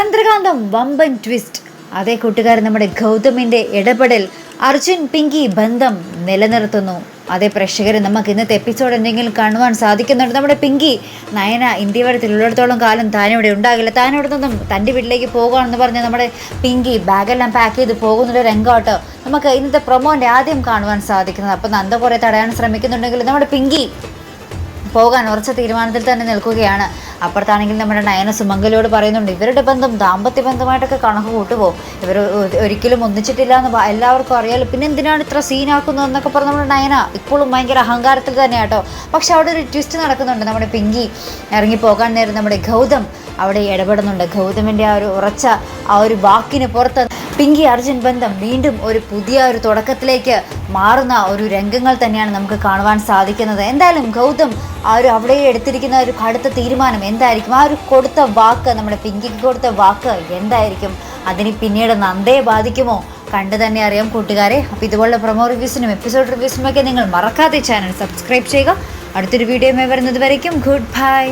ഏകാന്തം വമ്പൻ ട്വിസ്റ്റ്. അതേ കൂട്ടുകാരൻ നമ്മുടെ ഗൗതമിന്റെ ഇടപെടൽ അർജുൻ പിങ്കി ബന്ധം നിലനിർത്തുന്നു. അതേ പ്രേക്ഷകരെ നമുക്ക് ഇന്നത്തെ എപ്പിസോഡ് എന്തെങ്കിലും കാണുവാൻ സാധിക്കുന്നുണ്ട്. നമ്മുടെ പിങ്കി നയന ഇന്ത്യ വരത്തിലുള്ളിടത്തോളം കാലം താനിവിടെ ഉണ്ടാകില്ല. താനിവിടെ നിന്നും തന്റെ വീട്ടിലേക്ക് പോകുകയാണെന്ന് പറഞ്ഞ് നമ്മുടെ പിങ്കി ബാഗെല്ലാം പാക്ക് ചെയ്ത് പോകുന്നൊരു രംഗമാട്ടോ നമുക്ക് ഇന്നത്തെ പ്രൊമോന്റെ ആദ്യം കാണുവാൻ സാധിക്കുന്നത്. അപ്പോൾ നന്ദ കുറേ തടയാൻ ശ്രമിക്കുന്നുണ്ടെങ്കിൽ നമ്മുടെ പിങ്കി പോകാൻ ഉറച്ച തീരുമാനത്തിൽ തന്നെ നിൽക്കുകയാണ്. അപ്പുറത്താണെങ്കിൽ നമ്മുടെ നയന സുമംഗലോട് പറയുന്നുണ്ട് ഇവരുടെ ബന്ധം ദാമ്പത്യ ബന്ധമായിട്ടൊക്കെ കണക്ക് കൂട്ടുപോ ഇവർ ഒരിക്കലും ഒന്നിച്ചിട്ടില്ല എന്ന് എല്ലാവർക്കും അറിയാലോ. പിന്നെ എന്തിനാണ് ഇത്ര സീനാക്കുന്നത് എന്നൊക്കെ പറഞ്ഞ് നമ്മുടെ നയന ഇപ്പോഴും ഭയങ്കര അഹങ്കാരത്തിൽ തന്നെയാട്ടോ. പക്ഷെ അവിടെ ഒരു ട്വിസ്റ്റ് നടക്കുന്നുണ്ട്. നമ്മുടെ പിങ്കി ഇറങ്ങി പോകാൻ നേരം നമ്മുടെ ഗൗതം അവിടെ ഇടപെടുന്നുണ്ട്. ഗൗതമിന്റെ ആ ഒരു ഉറച്ച ആ ഒരു വാക്കിന് പുറത്ത് പിങ്കി അർജുൻ ബന്ധം വീണ്ടും ഒരു പുതിയ ഒരു തുടക്കത്തിലേക്ക് മാറുന്ന ഒരു രംഗങ്ങൾ തന്നെയാണ് നമുക്ക് കാണുവാൻ സാധിക്കുന്നത്. എന്തായാലും ഗൗതം ആ ഒരു അവിടെ എടുത്തിരിക്കുന്ന ഒരു കടുത്ത തീരുമാനം എന്തായിരിക്കും? ആ ഒരു കൊടുത്ത വാക്ക് നമ്മുടെ പിങ്കിക്ക് കൊടുത്ത വാക്ക് എന്തായിരിക്കും? അതിന് പിന്നീട് നന്ദയെ ബാധിക്കുമോ? കണ്ടു തന്നെ അറിയാം കൂട്ടുകാരെ. അപ്പോൾ ഇതുപോലുള്ള പ്രൊമോ റിവ്യൂസിനും എപ്പിസോഡ് റിവ്യൂസിനും ഒക്കെ നിങ്ങൾ മറക്കാതെ ചാനൽ സബ്സ്ക്രൈബ് ചെയ്യുക. അടുത്തൊരു വീഡിയോ വരുന്നത് വരയ്ക്കും. Good bye